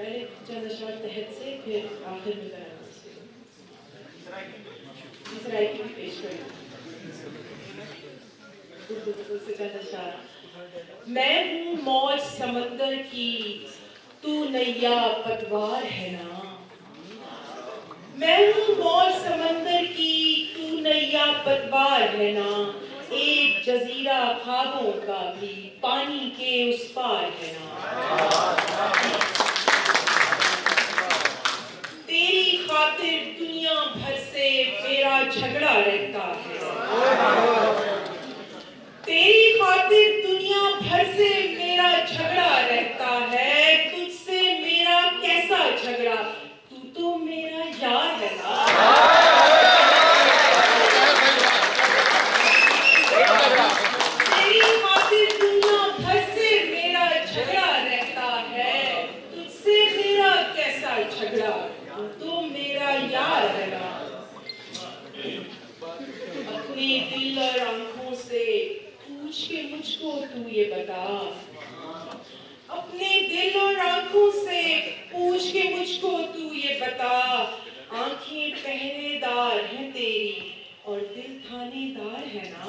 پہلے چند اشعار تحت سے پھر آخر میں ذرا اس کے پیش کریں میں ہوں موج سمندر کی تو نیا پتوار ہے نا۔ میں ہوں موج سمندر کی تو نیا پتوار ہے نا ایک جزیرہ خوابوں کا بھی پانی کے اس پار ہے نا تیری خاطر دنیا بھر سے میرا جھگڑا رہتا ہے۔ تیری خاطر دنیا بھر سے میرا جھگڑا رہتا ہے، تجھ سے میرا کیسا جھگڑا؟ تو تو میرا یار ہے نا۔ جھگڑا تو تو میرا یار ہے نا اپنے دل اور آنکھوں سے پوچھ کے مجھ کو تو یہ بتا اپنے دل اور آنکھوں سے پوچھ کے مجھ کو تو یہ بتا۔ آنکھیں پہرے دار ہیں تیری اور دل تھانے دار ہے نا۔